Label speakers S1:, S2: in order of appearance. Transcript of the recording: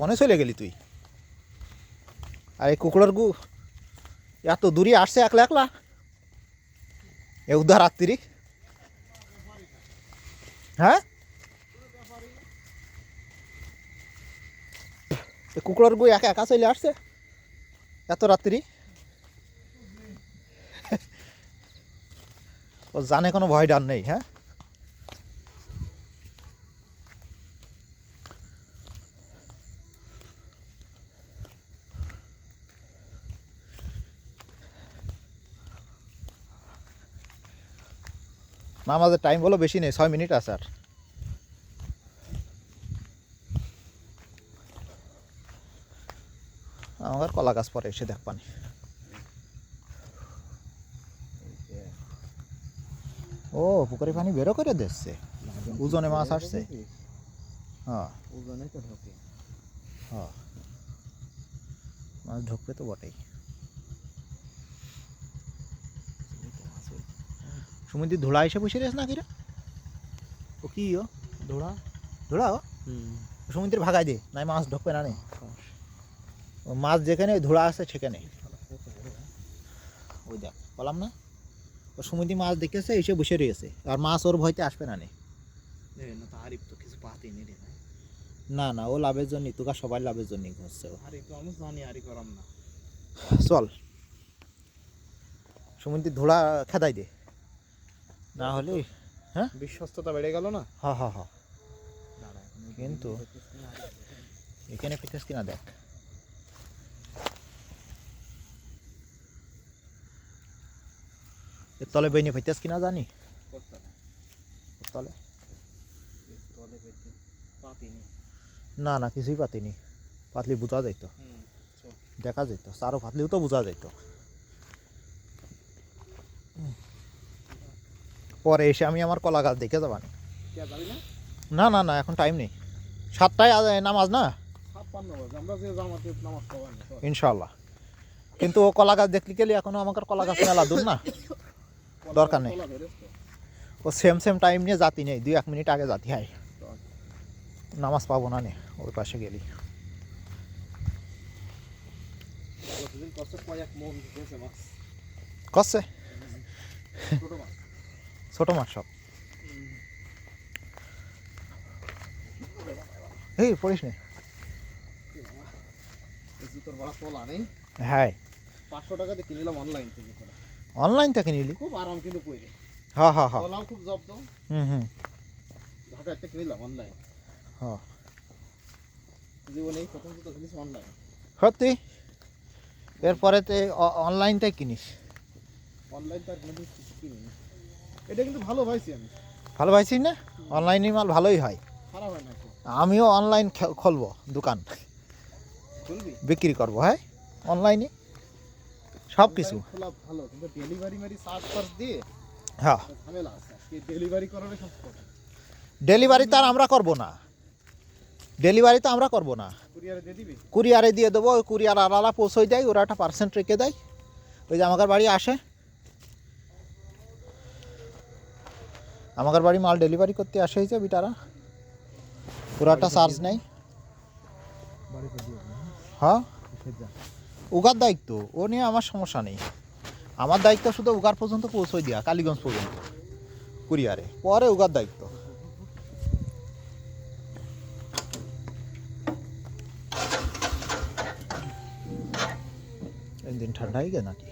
S1: মনে চলে গেলি তুই? আর এই কুকুরের গু এত দূরে আসছে একলা একলা? এ উদ্ধার রাত্রি হ্যাঁ? কুকুরের গু একা একা চলে আসছে? এত রাত্রি? ও জানে কোনো ভয় ডান নেই হ্যাঁ? না আমাদের টাইম বলো বেশি নেই ছয় মিনিট আছে আর। আমার কলা গাছ পরে এসে দেখ পানি। ও পুকুরে পানি বেরো করে দিচ্ছে। ওজনে মাছ আসছে। হ্যাঁ।
S2: ওজনে তো ঢোকে।
S1: হ্যাঁ। মাছ ঢুকবে তো বটেই। সমুদ্রে ধোড়া এসে বসে রেস না কিরে ও কি ও?
S2: ধোড়া
S1: ধোড়া ও? সমুদ্রে ভাগাই দে নাই মাছ ঢুকবে না নে। ও মাছ যেখানে ধোড়া আছে সেখানে। ওই দেখ বললাম না? ও সমুদ্রে মাছ দেখেছে এসে বসে রয়েছে। আর মাছ ওর ভয়তে আসবে না নে।
S2: না তো কিছু পাতেই নেই রে
S1: না না ও লাভের জন্য তোকা সবাই লাভের জন্যই ঘুরছে ও।
S2: আমি জানি করাম না।
S1: চল। সমুদ্রে ধোড়া খেদাই দে। না হলে হ্যাঁ?
S2: বিশ্বস্ততা বেড়ে গেল না?
S1: হ হ হ। কিন্তু এখানে ফিটেস কিনা দেখ। এর তলে বইনি ফিটেস কিনা জানি? তলে? না না কিছুই পাতিনি। পাতলি বোঝা যাইতো। দেখা যেত চারও পাতলিও তো বোঝা যেত পরে এসে আমি আমার কলা গাছ দেখে যাবানি।
S2: না?
S1: না না না এখন টাইম নেই। সাতটায় নামাজ না?
S2: আমরা
S1: ইনশাল্লাহ কিন্তু ও কলা গাছ দেখলি গেলে এখনও আমাকে কলা গাছ মেলা দূর না? দরকার নেই। ও সেম সেম টাইম নিয়ে জাতি নেই দুই এক মিনিট আগে জাতি হয়। নামাজ পাবো না নে ওই পাশে গেলি।
S2: প্রতিদিন ছোট মাছ
S1: সব। এই পড়িস নে। হ্যাঁ।
S2: পাঁচশো টাকাতে কিনলাম অনলাইন থেকে।
S1: অনলাইন থেকে নিলি?
S2: খুব আরাম কিন্তু পইরে
S1: হ্যাঁ হ্যাঁ হ্যাঁ
S2: খুব জব্দ।
S1: হুম হুম।
S2: ঢাকা থেকে কিনলাম অনলাইন
S1: হ্যাঁ
S2: জীবনে এই প্রথম জুতো কিনেছি অনলাইন
S1: সত্যি? এরপরে তো অনলাইন থেকে কিনিস।
S2: অনলাইন কোনো কিছু কিনিনি। এটা কিন্তু ভালো পাইছি আমি।
S1: ভালো না? অনলাইনে মাল ভালোই হয়।
S2: খারাপ হয় না
S1: আমিও অনলাইন খুলবো দোকান।
S2: খুলবি?
S1: বিক্রি করব হ্যাঁ? অনলাইনে সব কিছু।
S2: ভালো কিন্তু ডেলিভারি মারি চার্জ ফার্জ দিয়ে
S1: হ্যাঁ।
S2: ঝামেলা আছে। ডেলিভারি করার সব
S1: ডেলিভারি তো আর আমরা করব না। ডেলিভারি তো আমরা করব না।
S2: কুরিয়ারে দিয়ে দিবি?
S1: কুরিয়ারে আলাদা পৌঁছই দেয় ওরা একটা পার্সেন্ট রেখে দেয়। ওই যে আমাদের বাড়ি আসে আমাদের বাড়ি মাল ডেলিভারি করতে আসে হয়েছে বিটারা। ওরা একটা চার্জ নেই। হ্যাঁ? উগার দায়িত্ব ও নিয়ে আমার সমস্যা নেই। আমার দায়িত্ব শুধু উগার পর্যন্ত পৌঁছই দেওয়া কালীগঞ্জ পর্যন্ত কুরিয়ারে। পরে উগার দায়িত্ব। একদিন ঠান্ডা হয়ে গে নাকি?